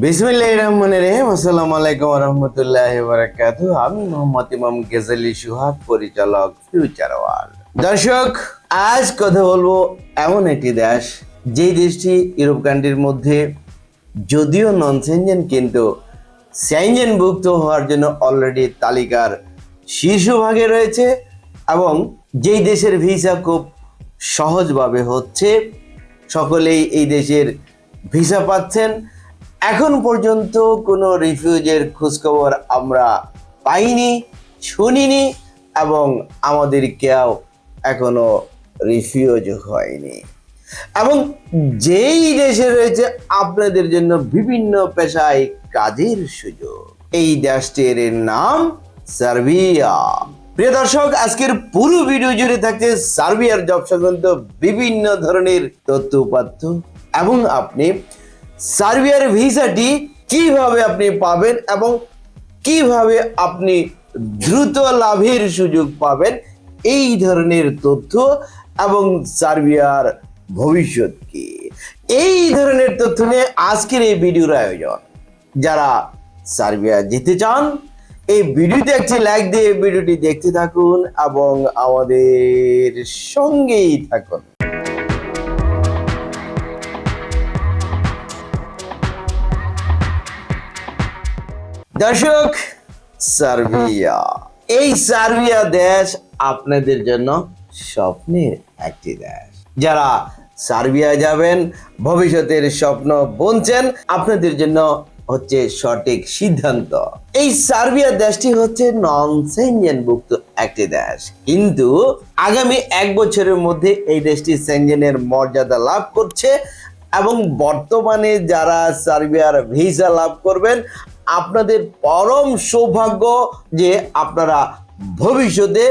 বিসমিল্লাহ রহমান রহিম। আসসালামু আলাইকুম রহমতুল্লাহ বারাকাত আমি মোহাম্মদ ইমাম গেজালি পরিচালক ফিউচার দর্শক, আজ কথা বলব এমন একটি দেশ যে দেশটি ইউরোপ কান্ট্রির মধ্যে যদিও নন সেঞ্জেন কিন্তু স্যাঞ্জেন ভুক্ত হওয়ার জন্য অলরেডি তালিকার শীর্ষভাগে রয়েছে এবং যেই দেশের ভিসা খুব সহজভাবে হচ্ছে, সকলেই এই দেশের ভিসা পাচ্ছেন। এখন পর্যন্ত কোনো রিফিউজের খোঁজখবর আমরা পাইনি, শুনিনি এবং আমাদের কেউ এখনও রিফিউজ হয়নি। এবং যেই দেশে রয়েছে, আপনাদের জন্য বিভিন্ন পেশায় কাজের সুযোগ। এই দেশটির নাম সার্বিয়া। প্রিয় দর্শক, আজকের পুরো ভিডিও জুড়ে থাকছে সার্বিয়ার জব সংক্রান্ত বিভিন্ন ধরনের তথ্য উপাত্য এবং আপনি সার্বিয়ার ভিসাটি কীভাবে আপনি পাবেন এবং কীভাবে আপনি দ্রুত লাভের সুযোগ পাবেন, এই ধরনের তথ্য এবং সার্বিয়ার ভবিষ্যৎ কি? এই ধরনের তথ্য নিয়ে আজকের এই ভিডিওর আয়োজন। যারা সার্বিয়া যেতে চান, এই ভিডিওতে একটি লাইক দিয়ে ভিডিওটি দেখতে থাকুন এবং আমাদের সঙ্গেই থাকুন। দর্শক, সার্বিয়া। এই সার্বিয়া দেশ আপনাদের জন্য স্বপ্নের একটি দেশ। যারা সার্বিয়া যাবেন, ভবিষ্যতের স্বপ্ন বুনছেন, আপনাদের জন্য হচ্ছে সঠিক সিদ্ধান্ত। এই সার্বিয়া দেশটি হচ্ছে নন সেঞ্জেনভুক্ত একটি দেশ। কিন্তু আগামী এক বছরের মধ্যে এই দেশটি সেঞ্জেনের মর্যাদা লাভ করছে এবং বর্তমানে যারা সার্বিয়ার ভিসা লাভ করবেন আপনাদের পরম সৌভাগ্য যে আপনারা ভবিষ্যতে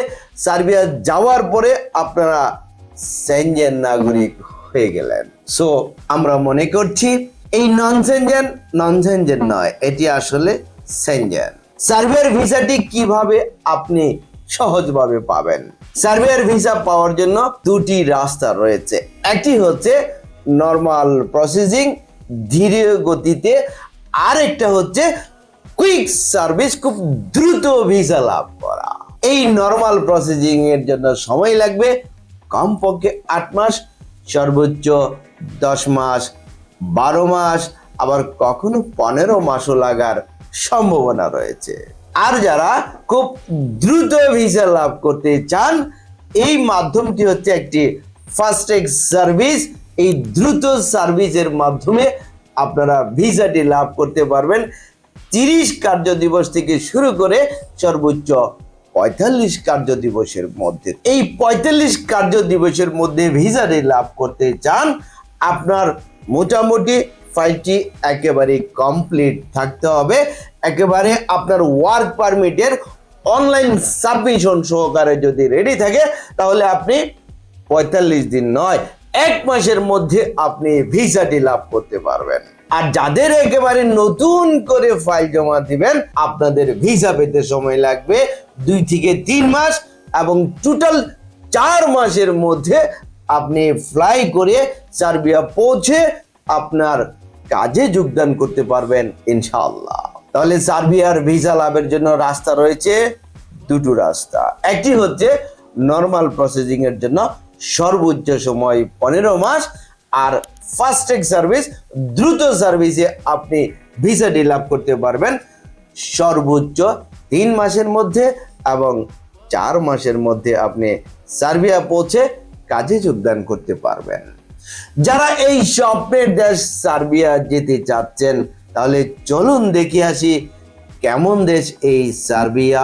সার্বিয়া যাওয়ার পরে আপনারা সেঞ্জেন নাগরিক হয়ে গেলেন। সো আমরা মনে করছি, এই নন সেঞ্জেন নন সেঞ্জেন নয়, এটি আসলে সেঞ্জেন সার্বিয়ার ভিসাটি কীভাবে আপনি সহজভাবে পাবেন? সার্বিয়ার ভিসা পাওয়ার জন্য দুটি রাস্তা রয়েছে। একটি হচ্ছে নর্মাল প্রসেসিং ধীরে গতিতে আরেকটা হচ্ছে কুইক সার্ভিস খুব দ্রুত ভিসা লাভ করা। এই নর্মাল প্রসেসিং এর জন্য সময় লাগবে কমপক্ষে আট মাস, সর্বোচ্চ দশ মাস, বারো মাস, আবার কখনো পনেরো মাসও লাগার সম্ভাবনা রয়েছে। আর যারা খুব দ্রুত ভিসা লাভ করতে চান, এই মাধ্যমটি হচ্ছে একটি ফাস্ট্যাগ সার্ভিস এই দ্রুত সার্ভিসের মাধ্যমে আপনারা ভিসাটি লাভ করতে পারবেন। তিরিশ কার্য দিবস থেকে শুরু করে সর্বোচ্চ পঁয়তাল্লিশ কার্য দিবসের মধ্যে। এই পঁয়তাল্লিশ কার্য দিবসের মধ্যে ভিসাটি লাভ করতে চান, আপনার মোটামুটি ফাইলটি একেবারে কমপ্লিট থাকতে হবে। একেবারে আপনার ওয়ার্ক পারমিটের অনলাইন সাবমিশন সহকারে যদি রেডি থাকে, তাহলে আপনি পঁয়তাল্লিশ দিন নয় এক মাসের মধ্যে আপনি ভিসাটি লাভ করতে পারবেন। আর যাদের একেবারে নতুন করে ফাইল জমা দিবেন, আপনাদের ভিসা পেতে সময় লাগবে দুই থেকে তিন মাস এবং টোটাল চার মাসের মধ্যে আপনি ফ্লাই করে সার্বিয়া পৌঁছে আপনার কাজে যোগদান করতে পারবেন ইনশাল্লাহ তাহলে সার্বিয়ার ভিসা লাভের জন্য রাস্তা রয়েছে দুটো রাস্তা। একটি হচ্ছে নর্মাল প্রসেসিং এর জন্য সর্বোচ্চ সময় পনেরো মাস আর ফাস্ট্যাগ সার্ভিস দ্রুত সার্ভিসে আপনি ভিসাটি লাভ করতে পারবেন। সর্বোচ্চ তিন মাসের মধ্যে এবং চার মাসের মধ্যে আপনি সার্বিয়া পৌঁছে কাজে যোগদান করতে পারবেন। যারা এই স্বপ্নের দেশ সার্বিয়া যেতে চাচ্ছেন, তাহলে চলুন দেখে আসি কেমন দেশ এই সার্বিয়া।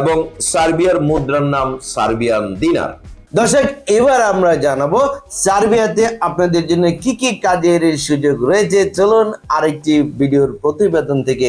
এবং সার্বিয়ার মুদ্রার নাম সার্বিয়ান দিনার। দর্শক, এবার আমরা জানাব সার্বিয়াতে আপনাদের জন্য কি কি কাজের সুযোগ রয়েছে। চলুন আরেকটি ভিডিওর প্রতিবেদন থেকে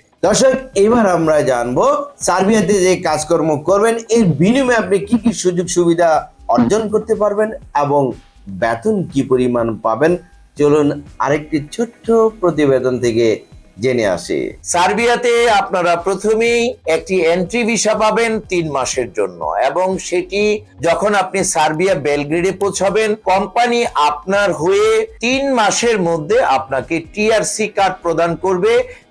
দর্শক, এবার আমরা জানব সার্বিয়াতে যে কাজকর্ম করবেন, এর বিনিময়ে আপনি কি কি সুযোগ সুবিধা অর্জন করতে পারবেন এবং বেতন কি পরিমাণ পাবেন? চলুন আরেকটি ছোট্ট প্রতিবেদন থেকে জেনে আসি। সার্বিয়াতে আপনারা প্রথমেই একটি এন্ট্রি ভিসা পাবেন তিন মাসের জন্য এবং সেটি যখন আপনি সার্বিয়া বেলগ্রেডে পৌঁছাবেন, কোম্পানি আপনার হয়ে তিন মাসের মধ্যে আপনাকে টিআরসি কার্ড প্রদান করবে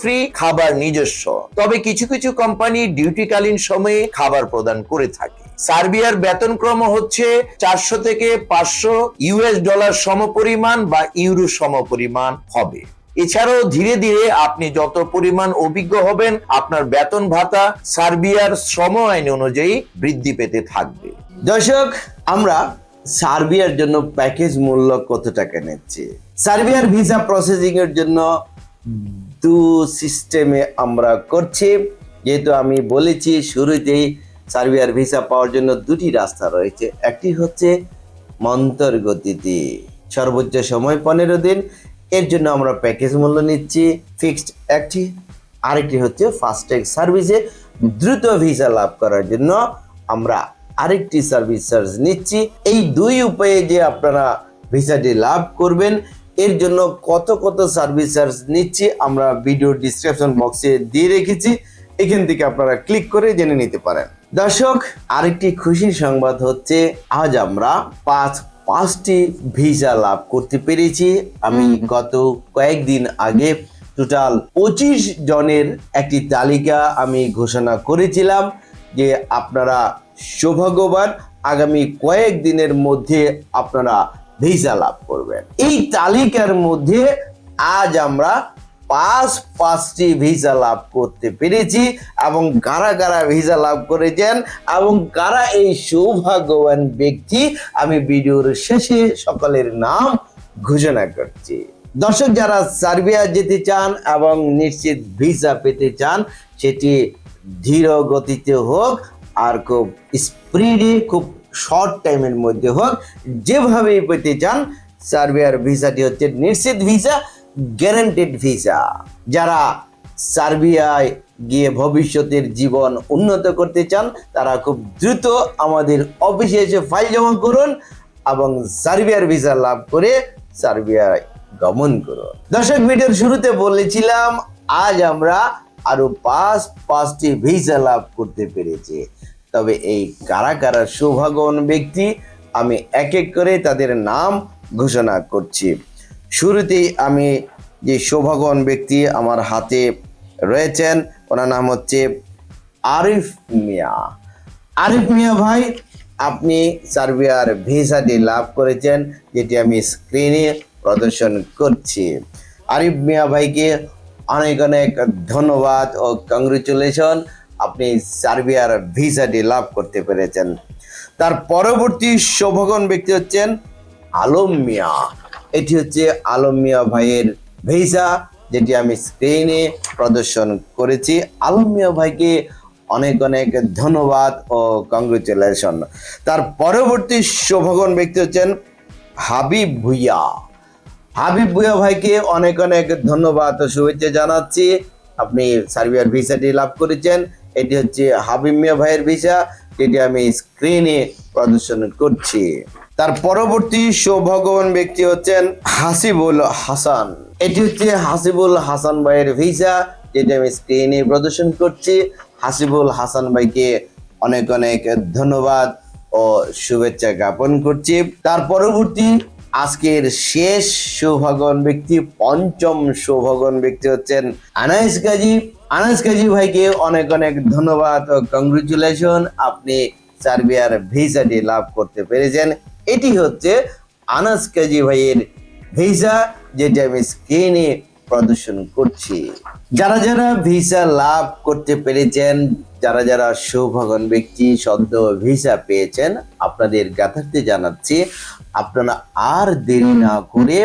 ফ্রি খাবার নিজস্ব। তবে কিছু কিছু কোম্পানি ডিউটিকালীন সময়ে খাবার প্রদান করে থাকে। সার্বিয়ার বেতনক্রম হচ্ছে চারশো থেকে পাঁচশো ইউএস ডলার সমপরিমাণ বা ইউরো সমপরিমাণ হবে। এছাড়াও ধীরে ধীরে আপনি যত পরিমাণ অভিজ্ঞ হবেন, আপনার বেতন ভাতা সার্বিয়ার শ্রম আইন অনুযায়ী বৃদ্ধি পেতে থাকবে। দর্শক, আমরা সার্বিয়ার জন্য প্যাকেজ মূল্য কত টাকা নিচ্ছে? সার্বিয়ার ভিসা প্রসেসিং এর জন্য দু সিস্টেমে আমরা করছি। যেহেতু আমি বলেছি, শুরুতেই সার্বিয়ার ভিসা পাওয়ার জন্য দুটি রাস্তা রয়েছে। একটি হচ্ছে মন্তর গতিতে। সর্বোচ্চ সময় পনেরো দিন। এর জন্য আমরা প্যাকেজ মূল্য নিচ্ছি ফিক্সড একটি। আরেকটি হচ্ছে ফাস্ট্যাগ সার্ভিসে দ্রুত ভিসা লাভ করার জন্য আমরা আরেকটি সার্ভিস চার্জ নিচ্ছি। এই দুই উপায়ে যে আপনারা ভিসাটি লাভ করবেন এর জন্য কত কত সার্ভিস চার্জ নিচ্ছি আমরা ভিডিও ডিসক্রিপশন বক্সে দিয়ে রেখেছি। এখান থেকে আপনারা ক্লিক করে জেনে নিতে পারেন। দর্শক আরেকটি খুশির সংবাদ হচ্ছে আজ আমরা পাঁচ পাঁচটি ভিসা লাভ করতে পেরেছি। আমি গত কয়েকদিন আগে টোটাল পঁচিশ জনের একটি তালিকা আমি ঘোষণা করেছিলাম যে আপনারা সৌভাগ্যবান আগামী কয়েক দিনের মধ্যে আপনারা ভিসা লাভ করবেন। এই তালিকার মধ্যে আজ আমরা পাঁচ, পাঁচটি ভিসা লাভ করতে পেরেছি এবং কারা কারা ভিসা লাভ করেছেন এবং কারা এই সৌভাগ্যবান ব্যক্তি আমি ভিডিওর শেষে সকলের নাম ঘোষণা করছি। দর্শক, যারা সার্বিয়া যেতে চান এবং নিশ্চিত ভিসা পেতে চান, সেটি ধীর গতিতে হোক আর খুব স্পিডে, খুব শর্ট টাইমের মধ্যে হোক, যেভাবেই পেতে চান সার্বিয়ার ভিসাটি হচ্ছে নিশ্চিত ভিসা গ্যারান্টেড ভিসা যারা সার্বিয়ায় গিয়ে ভবিষ্যতের জীবন উন্নত করতে চান, তারা খুব দ্রুত আমাদের অফিসে এসে ফাইল জমা করুন এবং সার্বিয়ার ভিসা লাভ করে সার্বিয়ায় গমন করুন। দর্শক, ভিডিওর শুরুতে বলেছিলাম, আজ আমরা আরও পাঁচ, পাঁচটি ভিসা লাভ করতে পেরেছি। তবে এই কারা কারা সৌভাগ্যবান ব্যক্তি, আমি এক এক করে তাদের নাম ঘোষণা করছি। শুরুতেই আমি যে সৌভাগ্যবান ব্যক্তি আমার হাতে রয়েছেন, ওনার নাম হচ্ছে আরিফ মিয়া। আরিফ মিয়া ভাই, আপনি সার্বিয়ার ভিসাটি লাভ করেছেন, যেটি আমি স্ক্রিনে প্রদর্শন করছি। আরিফ মিয়া ভাইকে অনেক অনেক ধন্যবাদ ও কংগ্রেচুলেশন আপনি সার্বিয়ার ভিসাটি লাভ করতে পেরেছেন। তার পরবর্তী সৌভাগ্যবান ব্যক্তি হচ্ছেন আলম মিয়া এটি হচ্ছে আলম মিয়া ভাইয়ের ভিসা, যেটি আমি স্ক্রিনে প্রদর্শন করেছি। আলম মিয়া ভাইকে অনেক অনেক ধন্যবাদ ও কংগ্রেচুলেশন তার পরবর্তী সৌভাগ্যবান ব্যক্তি হচ্ছেন হাবিব ভুইয়া। হাবিব ভুইয়া ভাইকে অনেক অনেক ধন্যবাদ ও শুভেচ্ছা জানাচ্ছি। আপনি সার্বিয়ার ভিসাটি লাভ করেছেন। এটি হচ্ছে হাবিব মিয়া ভাইয়ের ভিসা, যেটি আমি স্ক্রিনে প্রদর্শন করছি। তার পরবর্তী সৌভাগ্যবান ব্যক্তি হচ্ছেন হাসিবুল হাসান। এটি হচ্ছে হাসিবুল হাসান ভাইয়ের ভিসা, যেটি আমি স্ক্রিনে প্রদর্শন করছি। হাসিবুল হাসান ভাইকে অনেক অনেক ধন্যবাদ ও শুভেচ্ছা জ্ঞাপন করছি। তার পরবর্তী আজকের শেষ সৌভাগ্যবান ব্যক্তি, পঞ্চম সৌভাগ্যবান ব্যক্তি হচ্ছেন আনাইস গাজী। আনাইস গাজী ভাইকে অনেক অনেক ধন্যবাদ ও কংগ্রেচুলেশন আপনি সার্বিয়ার ভিসাটি লাভ করতে পেরেছেন। এটি হচ্ছে আনাস কাজী ভাইয়ের ভিসা, যেটি আমি স্ক্রিনে প্রদর্শন করছি। যারা যারা ভিসা লাভ করতে পেরেছেন, যারা যারা সৌভাগ্যবান ব্যক্তি, সদ্য ভিসা পেয়েছেন, আপনাদের গাথার্থে জানাচ্ছি, আপনারা আর দেরি না করে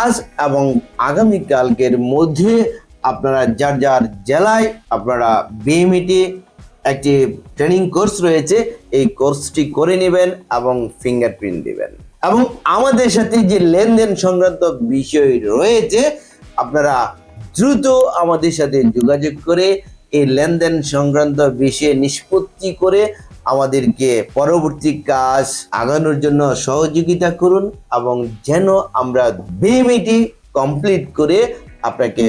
আজ এবং আগামী কালকের মধ্যে আপনারা যার যার জেলায় আপনারা বিএমইটি একটি ট্রেনিং কোর্স রয়েছে, এই কোর্সটি করে নেবেন এবং ফিঙ্গারপ্রিন্ট দিবেন। এবং আমাদের সাথে যে লেনদেন সংক্রান্ত বিষয় রয়েছে, আপনারা দ্রুত আমাদের সাথে যোগাযোগ করে এই লেনদেন সংক্রান্ত বিষয়ে নিষ্পত্তি করে আমাদেরকে পরবর্তী কাজ আগানোর জন্য সহযোগিতা করুন এবং যেন আমরা বিএমইটি কমপ্লিট করে আপনাকে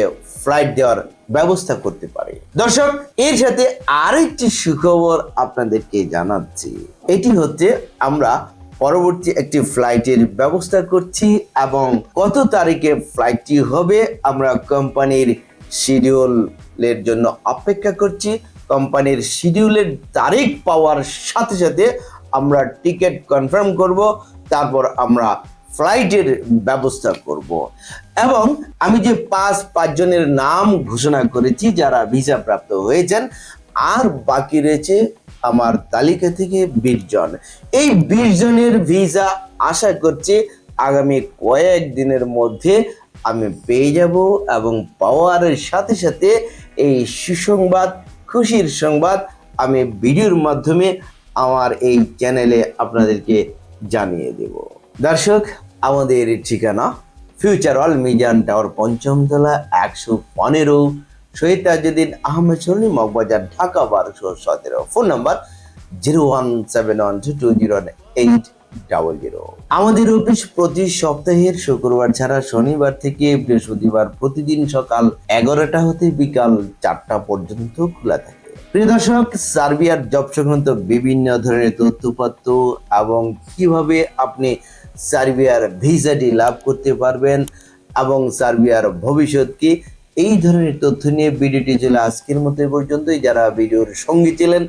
ফ্লাইট দেওয়ার ব্যবস্থা করতে পারি। দর্শক, এর সাথে আরেকটি সুখবর আপনাদেরকে জানাচ্ছি। এটি হচ্ছে, আমরা পরবর্তী একটি ফ্লাইটের ব্যবস্থা করছি এবং কত তারিখে ফ্লাইটটি হবে, আমরা কোম্পানির শিডিউলের জন্য অপেক্ষা করছি। কোম্পানির শিডিউলের তারিখ পাওয়ার সাথে সাথে আমরা টিকিট কনফার্ম করব, তারপর আমরা ফ্লাইটের ব্যবস্থা করব। এবং আমি যে পাঁচ পাঁচজনের নাম ঘোষণা করেছি যারা ভিসা প্রাপ্ত হয়েছেন, আর বাকি রয়েছে আমার তালিকা থেকে বিশ জন। এই বিশ জনের ভিসা আশা করছি আগামী কয়েক দিনের মধ্যে আমি পেয়ে যাব এবং পাওয়ার সাথে সাথে এই সুসংবাদ, খুশির সংবাদ আমি ভিডিওর মাধ্যমে আমার এই চ্যানেলে আপনাদেরকে জানিয়ে দেব। দর্শক আমাদের ঠিকানা ফিউচার অল মিজান টাওয়ার পঞ্চম তলা একশো পনেরো। শহীদ তাজুদ্দিন আহমেদ সরণি, মগবাজার, ঢাকা বারোশো সতেরো। Phone number zero one seven one two two zero eight double zero. আমাদের অফিস প্রতি সপ্তাহের শুক্রবার ছাড়া শনিবার থেকে বৃহস্পতিবার প্রতিদিন সকাল এগারোটা হতে বিকাল চারটা পর্যন্ত খোলা থাকে। প্রিয় দর্শক, সার্বিয়ার জব সংক্রান্ত বিভিন্ন ধরনের তথ্যপত্র এবং কীভাবে আপনি সার্বিয়ার ভিসাটি লাভ করতে পারবেন এবং সার্বিয়ার ভবিষ্যৎ কি? এই ধরনের তথ্য নিয়ে ভিডিওটি ছিল আজকের মতো পর্যন্তই। যারা ভিডিওর সঙ্গী ছিলেন,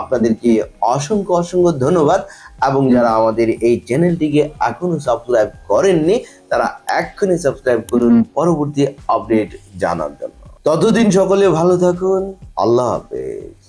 আপনাদেরকে অসংখ্য অসংখ্য ধন্যবাদ এবং যারা আমাদের এই চ্যানেলটিকে এখনও সাবস্ক্রাইব করেননি, তারা এক্ষুনি সাবস্ক্রাইব করুন পরবর্তী আপডেট জানার জন্য। ততদিন সকলে ভালো থাকুন। আল্লাহ হাফেজ।